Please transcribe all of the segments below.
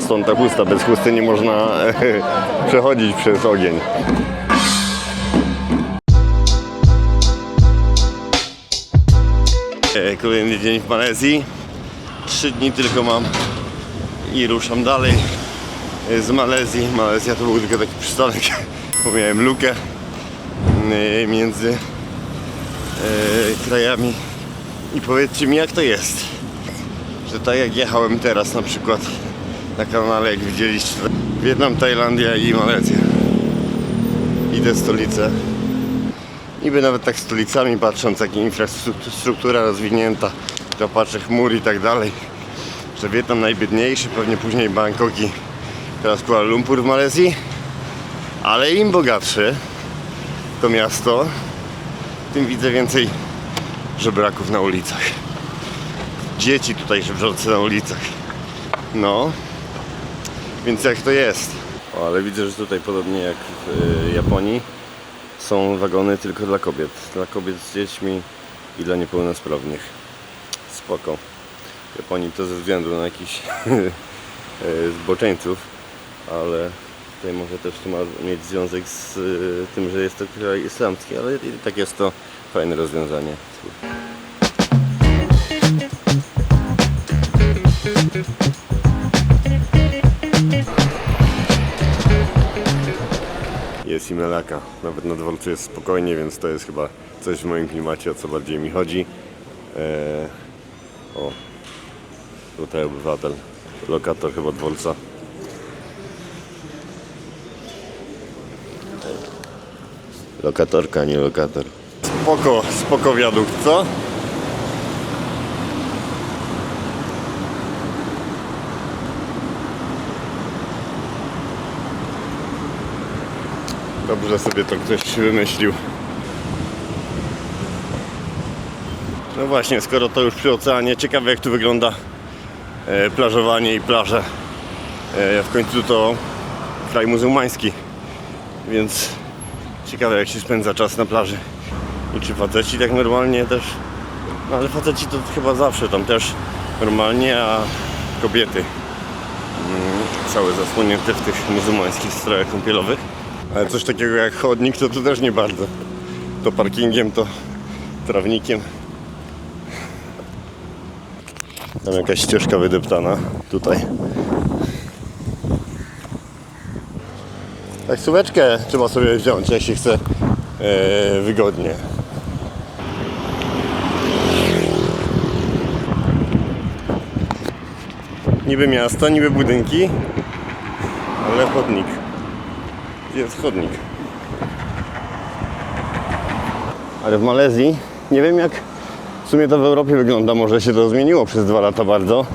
Stąd ta chusta. Bez chusty nie można przechodzić przez ogień. E, Kolejny dzień w Malezji. Trzy dni tylko mam i ruszam dalej e, z Malezji. Malezja to był tylko taki przystanek, bo miałem lukę e, między e, krajami. I powiedzcie mi jak to jest, że tak jak jechałem teraz na przykład na kanale, jak widzieliście, Wietnam, Tajlandia i Malezja. I te stolice. Niby nawet tak stolicami patrząc, jak infrastruktura rozwinięta, to patrzę chmur i tak dalej, że Wietnam najbiedniejszy, pewnie później Bangkoki, teraz Kuala Lumpur w Malezji, ale im bogatsze to miasto, tym widzę więcej żebraków na ulicach. Dzieci tutaj żebrzące na ulicach. No, więc jak to jest? O, ale widzę, że tutaj podobnie jak w y, Japonii są wagony tylko dla kobiet. Dla kobiet z dziećmi i dla niepełnosprawnych. Spoko. W Japonii to ze względu na jakichś e, zboczeńców, ale tutaj może też to ma mieć związek z e, tym, że jest to kraj islamski, ale i tak jest to fajne rozwiązanie. Jest i melaka. Nawet na dworcu jest spokojnie, więc to jest chyba coś w moim klimacie, o co bardziej mi chodzi. Eee, o, tutaj obywatel, lokator chyba dworca. Lokatorka, nie lokator. Spoko, spoko wiadukt, co? Dobrze sobie to ktoś wymyślił. No właśnie, skoro to już przy oceanie, ciekawe jak tu wygląda e, plażowanie i plaże. E, w końcu to kraj muzułmański, więc ciekawe jak się spędza czas na plaży. I czy faceci tak normalnie też, no ale faceci to chyba zawsze tam też normalnie, a kobiety mm, całe zasłonięte w tych muzułmańskich strojach kąpielowych. Ale coś takiego jak chodnik to tu też nie bardzo. To parkingiem, to trawnikiem. Tam jakaś ścieżka wydeptana. Tutaj. Taksóweczkę trzeba sobie wziąć, jak się chce e, wygodnie. Niby miasto, niby budynki, ale chodnik. Jest chodnik. Ale w Malezji nie wiem jak w sumie to w Europie wygląda, może się to zmieniło przez dwa lata bardzo,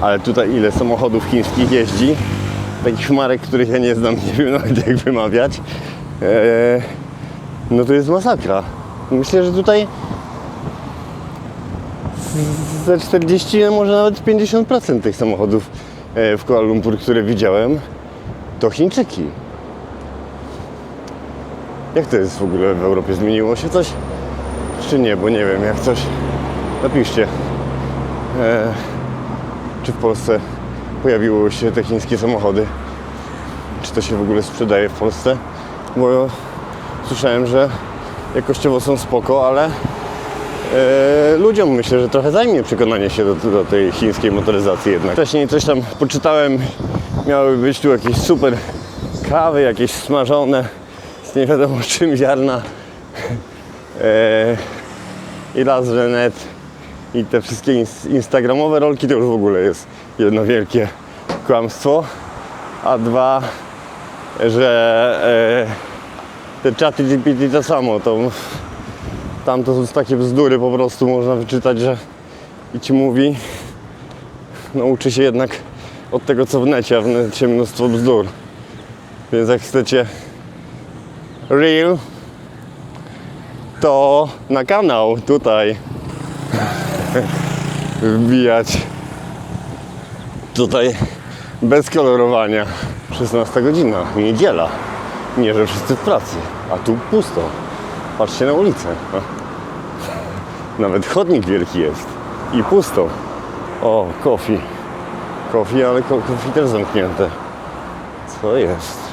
ale tutaj ile samochodów chińskich jeździ, takich marek, których ja nie znam, nie wiem nawet jak wymawiać, eee, no to jest masakra. Myślę, że tutaj ze 40, a może nawet 50% tych samochodów e, w Kuala Lumpur, które widziałem, to Chińczyki. Jak to jest w ogóle w Europie? Zmieniło się coś? Czy nie? Bo nie wiem, jak coś. Napiszcie. E, czy w Polsce pojawiły się te chińskie samochody? Czy to się w ogóle sprzedaje w Polsce? Bo słyszałem, że jakościowo są spoko, ale e, ludziom myślę, że trochę zajmie przekonanie się do, do tej chińskiej motoryzacji jednak. Wcześniej coś tam poczytałem, miały być tu jakieś super kawy, jakieś smażone nie wiadomo czym ziarna. E, I raz, że net i te wszystkie ins- instagramowe rolki to już w ogóle jest jedno wielkie kłamstwo. A dwa, że e, te czaty GPT to samo, to tam to są takie bzdury po prostu można wyczytać, że i ci mówi no uczy się jednak od tego co w necie, a w necie mnóstwo bzdur. Więc jak chcecie real to na kanał tutaj. Wbijać. Tutaj bez kolorowania. 16 godzina, niedziela. Nie, że wszyscy w pracy, a tu pusto. Patrzcie na ulicę. Nawet chodnik wielki jest. I pusto. O, coffee Kofi, ale ko- Kofi też zamknięte. Co jest?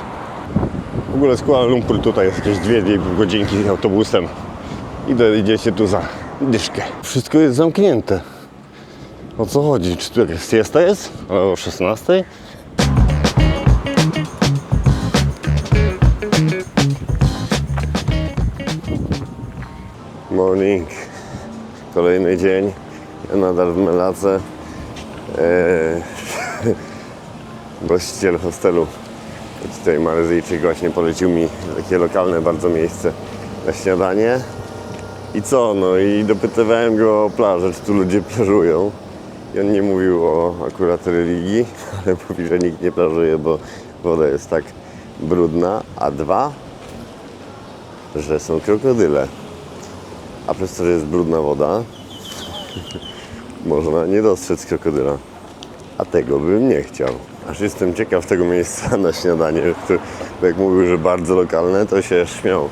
W ogóle z Kuala Lumpur tutaj jest jakieś 2-2,5 godzinki autobusem. Idę, idziecie tu za dyszkę. Wszystko jest zamknięte. O co chodzi? Czy tu jakaś siesta jest? O 16? Morning. Kolejny dzień. Ja nadal w Melace. Eee, właściciel hostelu, tutaj Maryzyjczyk właśnie polecił mi takie lokalne bardzo miejsce na śniadanie. I co? No i dopytywałem go o plażę, czy tu ludzie plażują. I on nie mówił o akurat religii, ale mówi, że nikt nie plażuje, bo woda jest tak brudna. A dwa, że są krokodyle. A przez to, że jest brudna woda, można nie dostrzec krokodyla. A tego bym nie chciał. Aż jestem ciekaw tego miejsca na śniadanie, jak mówił, że bardzo lokalne, to się śmiał.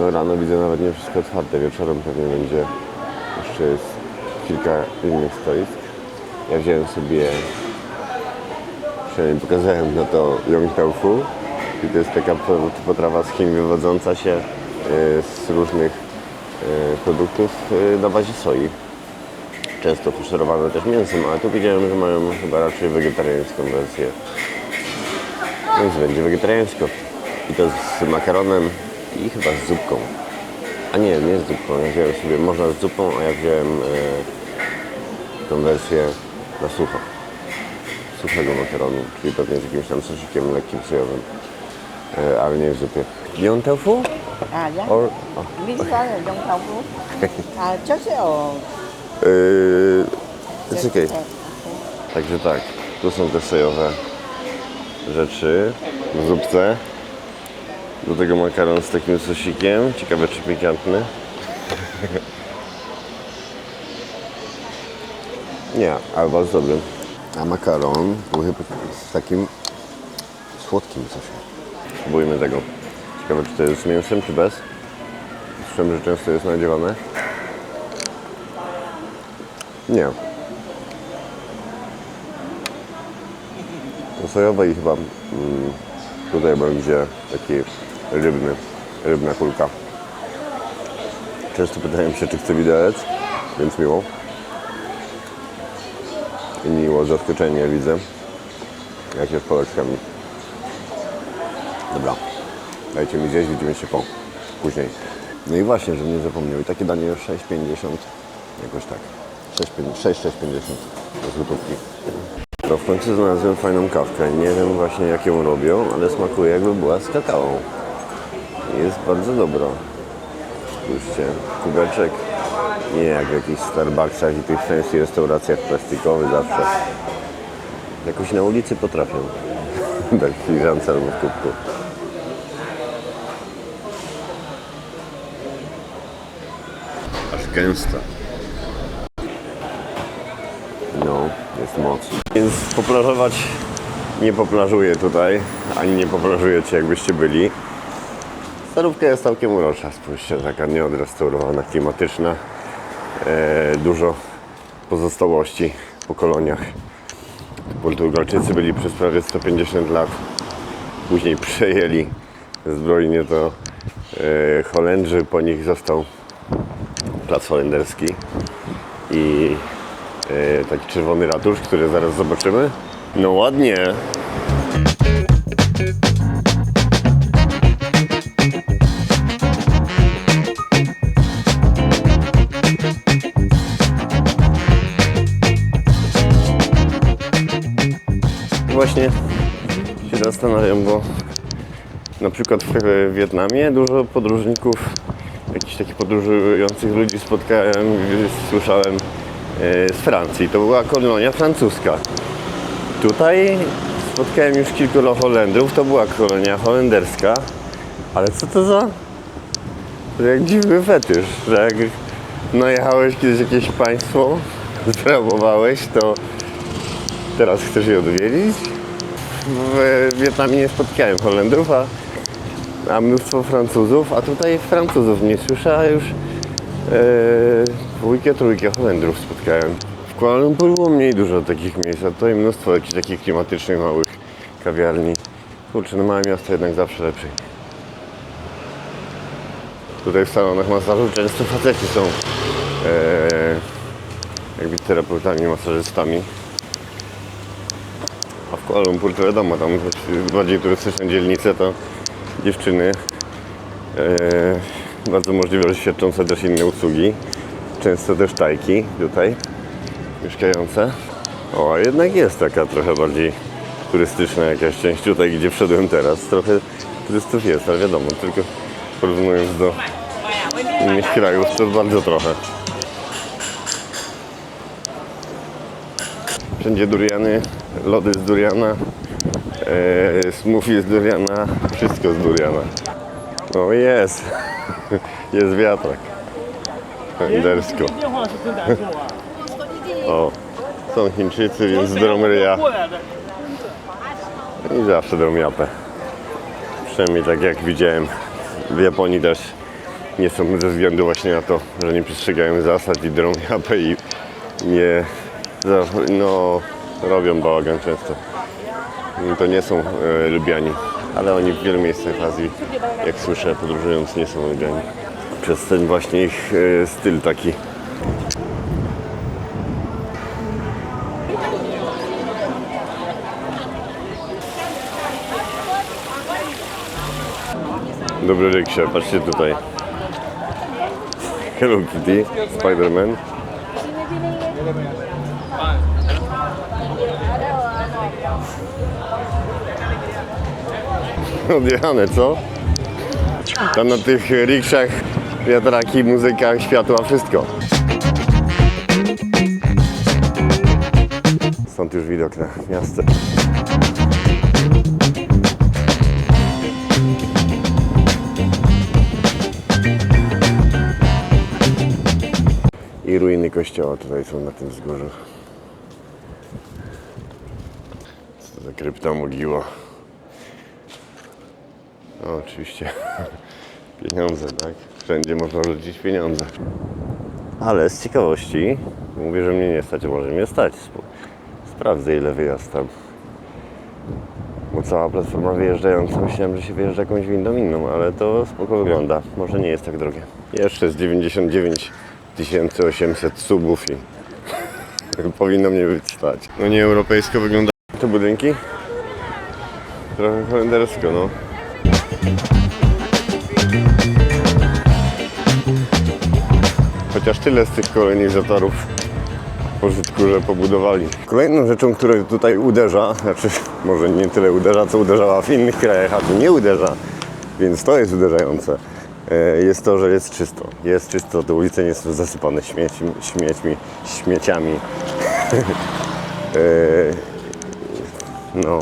No rano widzę nawet nie wszystko otwarte, wieczorem pewnie będzie jeszcze jest kilka innych stoisk. Ja wziąłem sobie, przynajmniej pokazałem na to Yong i to jest taka po- potrawa z Chin wywodząca się z różnych e, produktów e, na bazie soi. Często faszerowane też mięsem, ale tu widziałem, że mają chyba raczej wegetariańską wersję. Więc będzie wegetariańsko. I to z makaronem i chyba z zupką. A nie, nie z zupką. Ja wziąłem sobie, można z zupą, a ja wziąłem e, tą wersję na sucho. Suchego makaronu, czyli pewnie z jakimś tam sosikiem lekkim sojowym. E, ale nie w zupie. Ją À dạ. Or, Lý do là trong không luôn. À chắc sẽ ở Yy, it's okay. Także tak, tu są te sojowe rzeczy w zupce. Do tego makaron z takim sosikiem. Ciekawe czy pikantny. Nie, ale bardzo dobry. A makaron był chyba z takim słodkim sosie. Spróbujmy tego. Ciekawe czy to jest z mięsem czy bez. Słyszałem, że często jest nadziewane. Nie. To sojowe i chyba mm, tutaj będzie taki rybny, rybna kulka. Często pytają się, czy chcę widelec, więc miło. I miło zaskoczenie widzę, jak jest poleczkami. Dobra, dajcie mi zjeść, widzimy się po później. No i właśnie, żebym nie zapomniał. I takie danie 6,50, jakoś tak. 6,50 6,50 złotówki. No w końcu znalazłem fajną kawkę. Nie wiem właśnie jak ją robią, ale smakuje jakby była z kakao. Jest bardzo dobra. Spójrzcie, kubeczek. Nie jak w jakichś Starbucksach i tych fancy restauracjach plastikowych zawsze. Jakoś na ulicy potrafią. tak filiżance albo w kubku. Gęsta. No, jest moc. Więc poplażować nie poplażuję tutaj, ani nie poplażujecie jakbyście byli. Starówka jest całkiem urocza, spójrzcie, taka nieodrestaurowana, klimatyczna. E, dużo pozostałości po koloniach. Portugalczycy byli przez prawie 150 lat. Później przejęli zbrojnie to e, Holendrzy, po nich został plac holenderski i e, taki czerwony ratusz, który zaraz zobaczymy. No ładnie. Właśnie się zastanawiam, bo na przykład w Wietnamie dużo podróżników, jakichś takich podróżujących ludzi spotkałem, słyszałem e, z Francji. To była kolonia francuska. Tutaj spotkałem już kilku Holendrów, to była kolonia holenderska. Ale co to za... Jak dziwny fetysz, że jak najechałeś kiedyś jakieś państwo, zrabowałeś, to teraz chcesz je odwiedzić? W Wietnamie nie spotkałem Holendrów, a a mnóstwo Francuzów, a tutaj Francuzów nie słyszę, a już e, dwójkę, trójkę Holendrów spotkałem. W Kuala Lumpur było mniej dużo takich miejsc, a tutaj mnóstwo jakichś takich klimatycznych, małych kawiarni. Kurczę, no małe miasto jednak zawsze lepiej. Tutaj w salonach masażu często faceci są e, jakby terapeutami, masażystami. A w Kuala Lumpur to wiadomo, tam bardziej turystyczne dzielnice to dziewczyny e, bardzo możliwe, że świadczące też inne usługi. Często też tajki tutaj mieszkające. O, a jednak jest taka trochę bardziej turystyczna jakaś część tutaj, gdzie wszedłem teraz. Trochę turystów jest, ale wiadomo, tylko porównując do innych krajów to bardzo trochę. Wszędzie duriany, lody z duriana, e, smoothie z duriana, wszystko z duriana. No jest, jest wiatrak. Dersko. O, są Chińczycy, więc drą ryja. I zawsze drą japę. Przynajmniej tak jak widziałem, w Japonii też nie są ze względu właśnie na to, że nie przestrzegają zasad i drą japę i nie, no, robią bałagan często. To nie są e, lubiani, ale oni w wielu miejscach Azji, jak słyszę podróżując, nie są lubiani. Przez ten właśnie ich e, styl taki Dobry ryksia, patrzcie tutaj. Hello Kitty, Spider-Man. Odjechane, co? Tam na tych rikszach wiatraki, muzyka, światła, wszystko. Stąd już widok na miasto. I ruiny kościoła tutaj są na tym wzgórzu. Co to za krypta mogiła? No, oczywiście pieniądze, tak? Wszędzie można wrzucić pieniądze. Ale z ciekawości, mówię, że mnie nie stać, a może mnie stać. Sp- Sprawdzę ile wyjazd tam. Bo cała platforma wyjeżdżająca, myślałem, że się wyjeżdża jakąś windą inną, ale to spoko wygląda. Może nie jest tak drogie. Jeszcze z 99 800 subów i powinno mnie być stać. No nie europejsko wygląda. Te budynki? Trochę holendersko, no. Chociaż tyle z tych kolonizatorów pożytku, że pobudowali. Kolejną rzeczą, która tutaj uderza, znaczy może nie tyle uderza, co uderzała w innych krajach, a tu nie uderza, więc to jest uderzające, e, jest to, że jest czysto. Jest czysto, te ulice nie są zasypane śmieci, śmiećmi, śmieciami. E, no,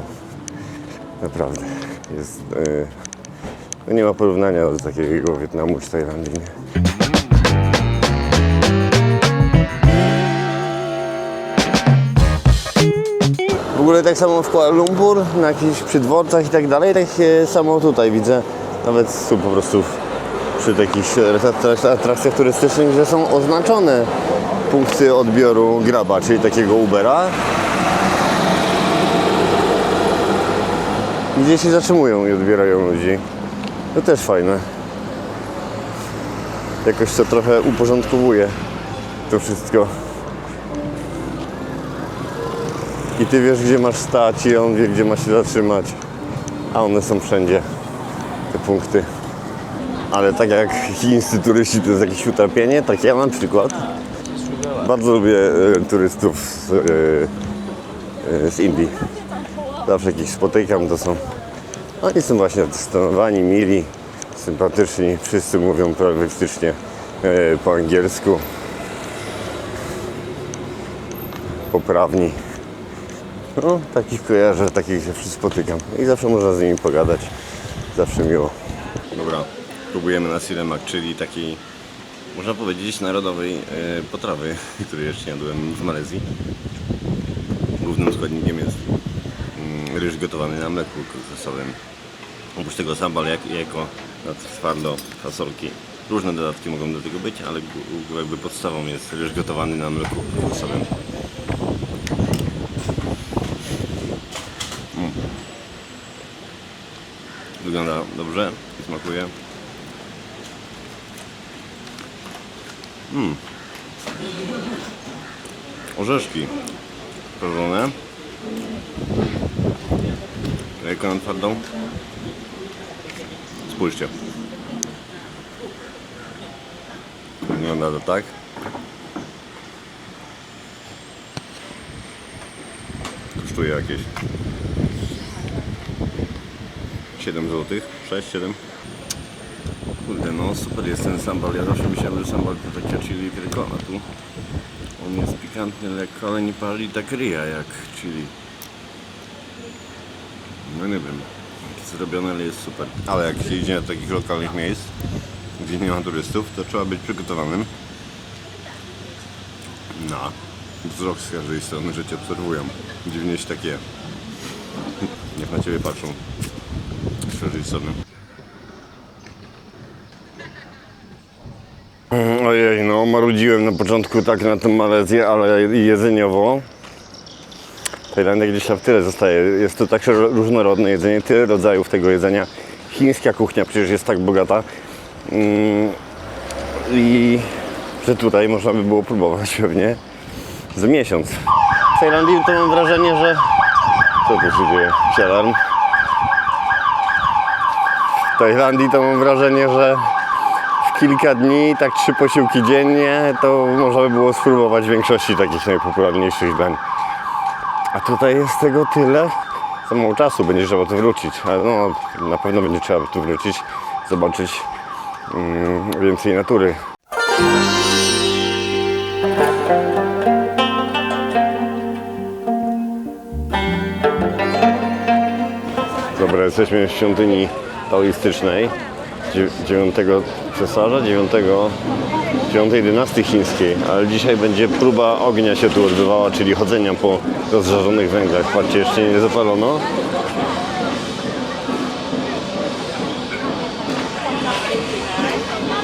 naprawdę, jest, e, no nie ma porównania do takiego Wietnamu czy Tajlandii. Nie? W ogóle tak samo w Kuala Lumpur, na jakichś przydworcach i tak dalej, tak samo tutaj widzę, nawet tu po prostu przy takich atrak- atrakcjach turystycznych, że są oznaczone punkty odbioru graba, czyli takiego Ubera. Gdzie się zatrzymują i odbierają ludzi. To też fajne. Jakoś to trochę uporządkowuje to wszystko. I ty wiesz, gdzie masz stać i on wie, gdzie ma się zatrzymać. A one są wszędzie, te punkty. Ale tak jak chińscy turyści to jest jakieś utrapienie, tak ja na przykład bardzo lubię e, turystów z, e, e, z Indii. Zawsze jakich spotykam, to są... Oni są właśnie stanowani, mili, sympatyczni. Wszyscy mówią praktycznie e, po angielsku. Poprawni. No, takich kojarzę, takich zawsze spotykam. I zawsze można z nimi pogadać. Zawsze miło. Dobra, próbujemy na silemak, czyli takiej, można powiedzieć, narodowej e, potrawy, której jeszcze jadłem w Malezji. Głównym składnikiem jest ryż gotowany na mleku kokosowym. Oprócz tego sambal, jak, jajko, twardo, fasolki. Różne dodatki mogą do tego być, ale jakby podstawą jest ryż gotowany na mleku kokosowym. Mm. Wygląda dobrze i smakuje. Mm. Orzeszki prażone. Jajko na twardą. Spójrzcie. Wygląda to tak. Kosztuje jakieś 7 zł, 6, 7. Kurde, no super jest ten sambal. Ja zawsze myślałem, że sambal to taka chili tylko, a tu on jest pikantny lekko, ale nie pali tak ryja jak chili. No nie wiem, jak zrobione, ale jest super. Ale jak się idzie do takich lokalnych miejsc, gdzie nie ma turystów, to trzeba być przygotowanym na wzrok z każdej strony, że cię obserwują. Dziwnie się takie, niech na ciebie patrzą z każdej strony. Ojej, no marudziłem na początku tak na tę Malezję, ale jedzeniowo Tajlandia gdzieś tam w tyle zostaje. Jest to tak różnorodne jedzenie, tyle rodzajów tego jedzenia. Chińska kuchnia przecież jest tak bogata. Mm, I że tutaj można by było próbować pewnie za miesiąc. W Tajlandii to mam wrażenie, że... Co tu się dzieje? Alarm. W Tajlandii to mam wrażenie, że w kilka dni, tak trzy posiłki dziennie, to można by było spróbować większości takich najpopularniejszych dań. A tutaj jest tego tyle. Za mało czasu będzie trzeba tu wrócić. No, na pewno będzie trzeba tu wrócić, zobaczyć mm, więcej natury. Dobra, jesteśmy w świątyni taoistycznej dzie- dziewiątego cesarza, dziewiątego, dziewiątej dynastii chińskiej, ale dzisiaj będzie próba ognia się tu odbywała, czyli chodzenia po rozżarzonych węglach. Patrzcie, jeszcze nie zapalono.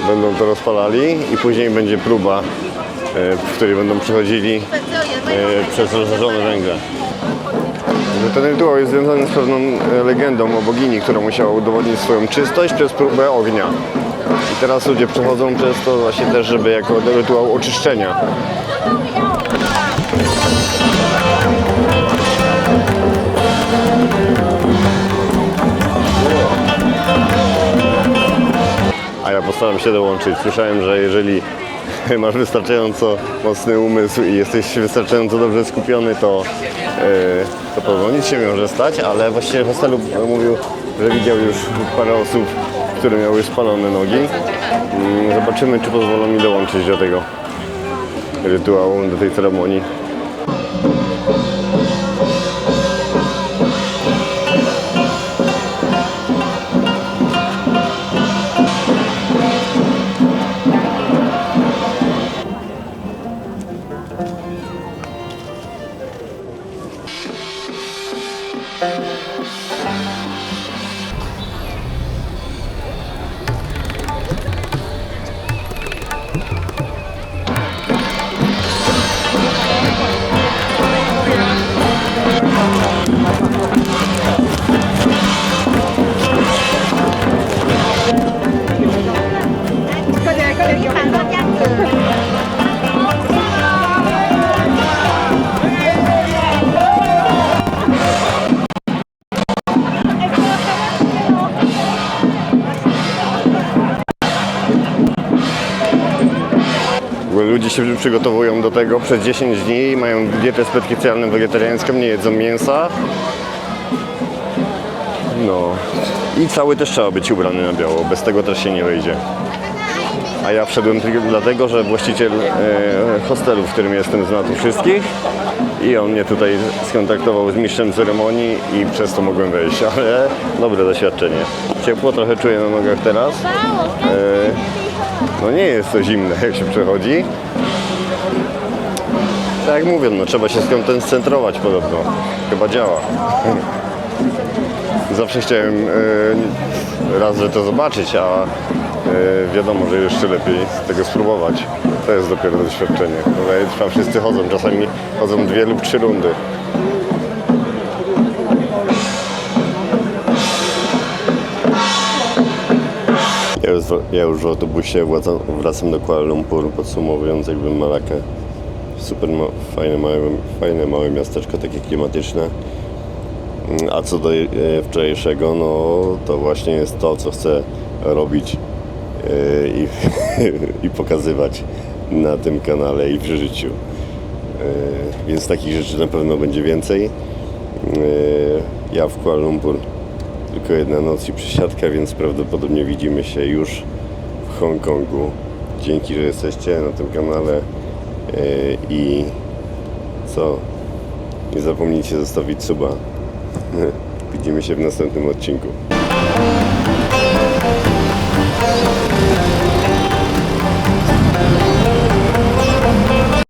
Będą to rozpalali i później będzie próba, e, w której będą przechodzili e, przez rozżarzone węgle. Ten rytuał jest związany z pewną e, legendą o bogini, która musiała udowodnić swoją czystość przez próbę ognia. I teraz ludzie przechodzą przez to właśnie też, żeby jako rytuał oczyszczenia. A ja postaram się dołączyć. Słyszałem, że jeżeli masz wystarczająco mocny umysł i jesteś wystarczająco dobrze skupiony, to, yy, to pewno nic się może stać, ale właściwie w hostelu mówił, że widział już parę osób, które miały spalone nogi. Mm, Zobaczymy, czy pozwolą mi dołączyć do tego rytuału, do tej ceremonii. Się przygotowują do tego przez 10 dni, mają dietę specjalną wegetariańską, nie jedzą mięsa. No. I cały też trzeba być ubrany na biało, bez tego też się nie wyjdzie. A ja wszedłem dlatego, że właściciel e, hostelu, w którym jestem, zna tu wszystkich i on mnie tutaj skontaktował z mistrzem ceremonii i przez to mogłem wejść, ale dobre doświadczenie. Ciepło trochę czuję na nogach teraz. E, no nie jest to zimne, jak się przechodzi. Tak jak mówię, no trzeba się skoncentrować podobno. Chyba działa. Zawsze chciałem e, raz, że to zobaczyć, a e, wiadomo, że jeszcze lepiej tego spróbować. To jest dopiero doświadczenie. Trwa, wszyscy chodzą, czasami chodzą dwie lub trzy rundy. Ja już, ja już w autobusie wracam, do Kuala Lumpur, podsumowując jakby Malakę. Super ma, fajne, małe, fajne małe miasteczko, takie klimatyczne. Mm, A co do e, wczorajszego, no to właśnie jest to, co chcę robić e, i, i pokazywać na tym kanale i w życiu. E, Więc takich rzeczy na pewno będzie więcej. Ja w Kuala Lumpur tylko jedna noc i przesiadka, więc prawdopodobnie widzimy się już w Hongkongu. Dzięki, że jesteście na tym kanale e, i co? Nie zapomnijcie zostawić suba. Widzimy się w następnym odcinku.